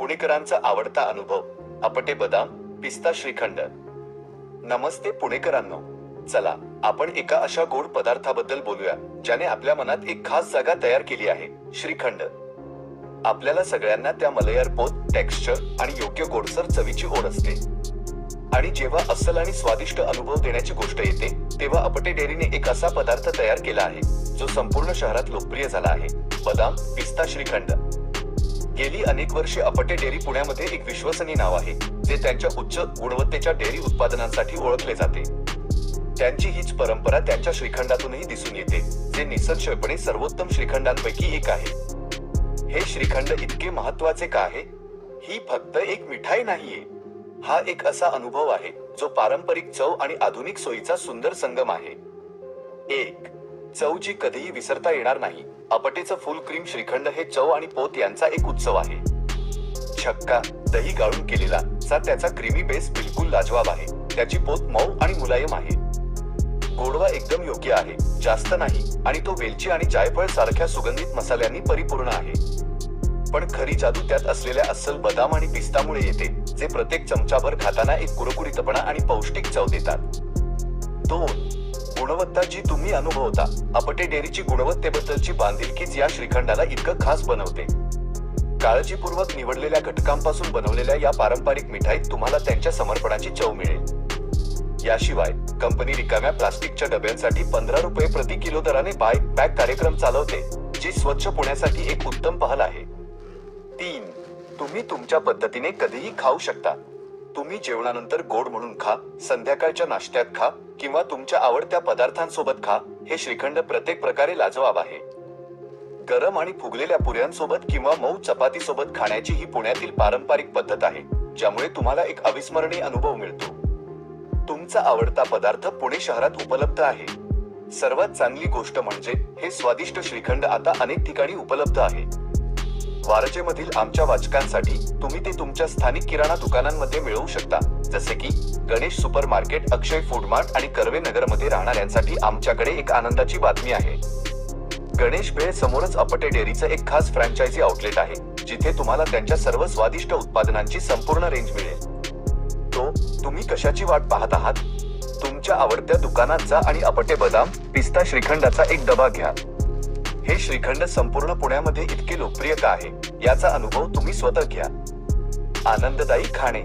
पुणेकरांचा आवडता अनुभव. अपटे बदाम पिस्ता श्रीखंड. नमस्ते पुणेकरांनो. चला आपण एका अशा गोड पदार्थाबद्दल बोलूया ज्याने आपल्या मनात एक खास जागा तयार केली आहे श्रीखंड. आपल्याला सगळ्यांना त्या मलयार पोत टेक्स्चर आणि योग्य गोडसर चवीची ओढ असते. आणि जेव्हा अस्सल आणि स्वादिष्ट अनुभव देण्याची गोष्ट येते तेव्हा अपटे डेअरीने एक असा पदार्थ तयार केला आहे जो संपूर्ण शहरात लोकप्रिय झाला आहे. बदाम पिस्ता श्रीखंड. गेली अनेक वर्षे अपटे डेअरी पुण्यामध्ये एक विश्वसनीय नाव आहे जे त्यांच्या उच्च गुणवत्तेच्या डेअरी उत्पादनांसाठी ओळखले जाते. त्यांची हीच परंपरा त्यांच्या श्रीखंडातूनही दिसून येते जे निसंशयपणे सर्वोत्तम श्रीखंडांपैकी एक आहे. हे श्रीखंड इतके महत्त्वाचे का आहे? ही फक्त एक मिठाई नाहीये. हा एक असा अनुभव आहे जो पारंपरिक चव आणि आधुनिक सोयीचा सुंदर संगम आहे. एक चव जी कधीही विसरता येणार नाही. अपटेचं फुल क्रीम श्रीखंड हे चव आणि पोत यांचा एक उत्सव आहे. छक्का दही गाळून केलेला चा त्याचा क्रीमी बेस बिलकुल लाजवाब आहे. त्याची पोत मऊ आणि मुलायम आहे. गोडवा एकदम योग्य आहे जास्त नाही आणि तो वेलची आणि जायफळ सारख्या सुगंधित मसाल्यांनी परिपूर्ण आहे. पण खरी जादू त्यात असलेल्या अस्सल बदाम आणि पिस्तामुळे येते जे प्रत्येक चमचाभर खाताना एक कुरकुरीतपणा आणि पौष्टिक चव देतात. दोन गुणवत्ता जी तुम्ही अनुभवता. अपटे डेअरीची गुणवत्तेबद्दलची बांधिलकीच या श्रीखंडाला इतकं खास बनवते. काळजीपूर्वक निवडलेल्या घटकांपासून बनवलेल्या या पारंपरिक मिठाईत तुम्हाला त्यांच्या समर्पणाची चव मिळेल. याशिवाय कंपनी रिकाम्या प्लास्टिकच्या डब्यांसाठी पंधरा रुपये प्रति किलो दराने बाय पॅक कार्यक्रम चालवते जी स्वच्छ पुण्यासाठी एक उत्तम पहल आहे. तीन तुम्ही तुमच्या पद्धतीने कधीही खाऊ शकता. तुम्ही जेवणानंतर गोड म्हणून खा संध्याकाळच्या नाश्त्यात खा किंवा तुमच्या आवडत्या पदार्थांसोबत खा हे श्रीखंड प्रत्येक प्रकारे लाजवाब आहे. गरम आणि फुगलेल्या पुऱ्यांसोबत किंवा मऊ चपाती सोबत खाण्याची ही पुण्यातील पारंपरिक पद्धत आहे ज्यामुळे तुम्हाला एक अविस्मरणीय अनुभव मिळतो. तुमचा आवडता पदार्थ पुणे शहरात उपलब्ध आहे. सर्वात चांगली गोष्ट म्हणजे हे स्वादिष्ट श्रीखंड आता अनेक ठिकाणी उपलब्ध आहे. वारजेमधील आमच्या वाचकांसाठी तुम्ही ते तुमच्या स्थानिक किराणा दुकानांमध्ये मिळवू शकता. जसे की Ganesh super market Akshay food mart आणि कर्वे नगरमध्ये राहणाऱ्यांसाठी आमच्याकडे एक आनंदाची बातमी आहे. गणेश भेळ समोरच अपटे डेअरीचं एक खास फ्रँचायझी आउटलेट आहे जिथे तुम्हाला त्यांच्या सर्व स्वादिष्ट उत्पादनांची संपूर्ण रेंज मिळेल. तो तुम्ही कशाची वाट पाहत आहात? तुमच्या आवडत्या दुकानांचा आणि अपटे बदाम पिस्ता श्रीखंडाचा एक डबा घ्या. हे श्रीखंड संपूर्ण पुण्यामध्ये इतके लोकप्रिय का आहे? याचा अनुभव तुम्ही स्वतः घ्या. आनंददायी खाणे.